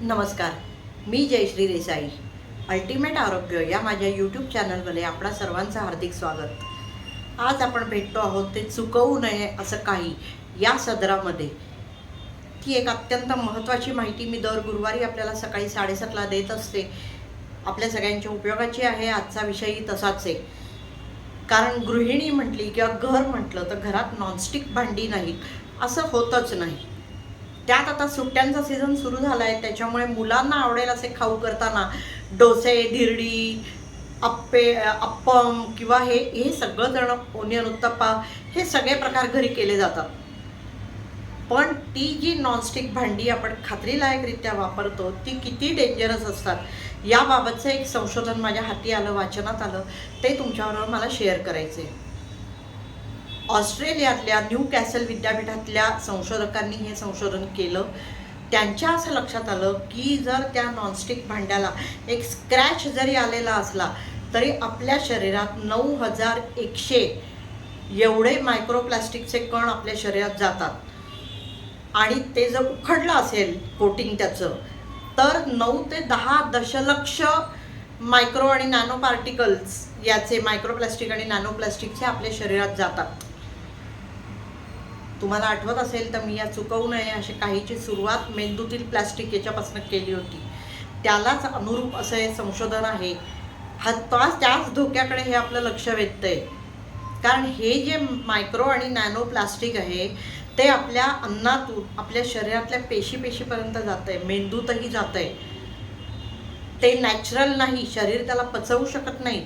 नमस्कार मी जयश्री देसाई. अल्टिमेट आरोग्य या माझ्या यूट्यूब चॅनलमध्ये आपणा सर्वांचं हार्दिक स्वागत. आज आपण भेटतो आहोत ते चुकवू नये असं काही या सदरामध्ये. ती एक अत्यंत महत्त्वाची माहिती मी दर गुरुवारी आपल्याला सकाळी साडेसातला देत असते. आपल्या सगळ्यांच्या उपयोगाची आहे आजचा विषयही तसाच आहे. कारण गृहिणी म्हटली किंवा घर म्हटलं तर घरात नॉनस्टिक भांडी नाहीत. असं होतच नाही. त्यात आता सुट्ट्यांचा सीझन सुरू झाला आहे त्याच्यामुळे मुलांना आवडेल असे खाऊ करताना. डोसे धिरडी अप्पे अप्पम किंवा हे हे सगळं जण ओनियन उत्तप्पा हे सगळे प्रकार घरी केले जातात. पण ती जी नॉनस्टिक भांडी आपण खात्रीलायकरित्या वापरतो ती किती डेंजरस असतात याबाबतचं एक संशोधन माझ्या हाती आलं वाचनात आलं ते तुमच्याबरोबर मला शेअर करायचं आहे ऑस्ट्रेलियातल्या न्यू कॅसल विद्यापीठातल्या संशोधकांनी हे संशोधन केलं. त्यांच्या असं लक्षात आलं की जर त्या नॉनस्टिक भांड्याला एक स्क्रॅच जरी आलेला असला तरी आपल्या शरीरात नऊ हजार एकशे एवढे मायक्रोप्लास्टिकचे कण आपल्या शरीरात जातात. आणि ते जर उखडलं असेल कोटिंग त्याचं तर नऊ ते दहा दशलक्ष मायक्रो आणि नॅनो पार्टिकल्स याचे मायक्रोप्लास्टिक आणि नॅनोप्लास्टिकचे आपल्या शरीरात जातात. तुम्हाला आठवत असेल तर मी या चुकवू नये असे काहीची सुरुवात मेंदूतील प्लास्टिक याच्यापासून केली होती. त्यालाच अनुरूप असं हे संशोधन आहे. हा त्याच त्याच धोक्याकडे हे आपलं लक्ष वेधतंय. कारण हे जे मायक्रो आणि नॅनो प्लास्टिक आहे ते आपल्या अन्नातून आपल्या शरीरातल्या पेशी पेशीपर्यंत जात आहे मेंदूतही जात आहे ते नॅचरल नाही. शरीर त्याला पचवू शकत नाही.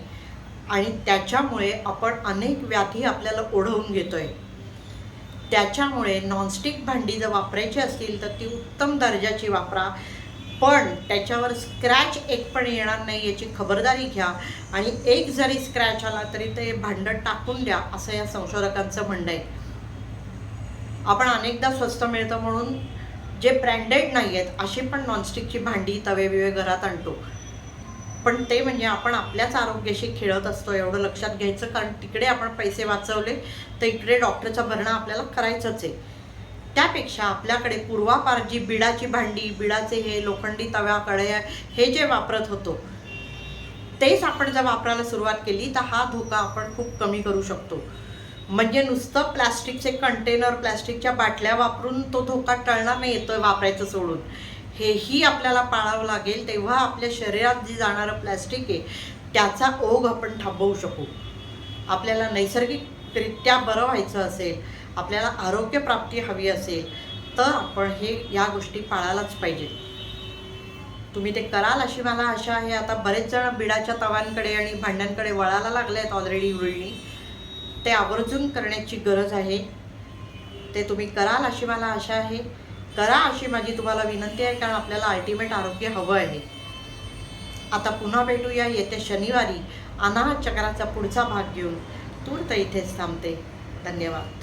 आणि त्याच्यामुळे आपण अनेक व्याधी आपल्याला ओढवून घेतो आहे त्याच्यामुळे नॉनस्टिक भांडी जर वापरायची असतील तर ती उत्तम दर्जाची वापरा. पण त्याच्यावर स्क्रॅच एक पण येणार नाही याची खबरदारी घ्या. आणि एक जरी स्क्रॅच आला तरी ते भांडण टाकून द्या असं या संशोधकांचं म्हणणं आहे. आपण अनेकदा स्वस्त मिळतं म्हणून जे ब्रँडेड नाही आहेत अशी पण नॉनस्टिकची भांडी तवे बिवे घरात आणतो. पण ते म्हणजे आपण आपल्याच आरोग्याशी खेळत असतो एवढं लक्षात घ्यायचं. कारण तिकडे आपण पैसे वाचवले तर इकडे डॉक्टरचा भरणा आपल्याला करायचंच आहे. त्यापेक्षा आपल्याकडे पूर्वापार जी बिडाची भांडी बिडाचे हे लोखंडी तव्या कळया हे जे वापरत होतो तेच आपण जर वापरायला सुरुवात केली तर हा धोका आपण खूप कमी करू शकतो. म्हणजे नुसतं प्लॅस्टिकचे कंटेनर प्लॅस्टिकच्या बाटल्या वापरून तो धोका टळणार नाही येतोय वापरायचं सोडून. हेही आपल्याला पाळावं लागेल तेव्हा आपल्या शरीरात जी जाणारं प्लॅस्टिक आहे त्याचा ओघ आपण थांबवू शकू. आपल्याला नैसर्गिकरित्या बरं व्हायचं असेल आपल्याला आरोग्यप्राप्ती हवी असेल तर आपण हे या गोष्टी पाळायलाच पाहिजेत तुम्ही ते कराल अशी मला आशा आहे. आता बरेच जण बिडाच्या तवांकडे आणि भांड्यांकडे वळायला लागले आहेत ऑलरेडी गृहिणी ते आवर्जून करण्याची गरज आहे. ते तुम्ही कराल अशी मला आशा आहे. करा अशी माझी तुम्हाला विनंती आहे कारण आपल्याला अल्टिमेट आरोग्य हवं आहे आता पुन्हा भेटूया येत्या शनिवारी अनाहत चक्राचा पुढचा भाग घेऊन. तूर्त इथेच थांबते. धन्यवाद.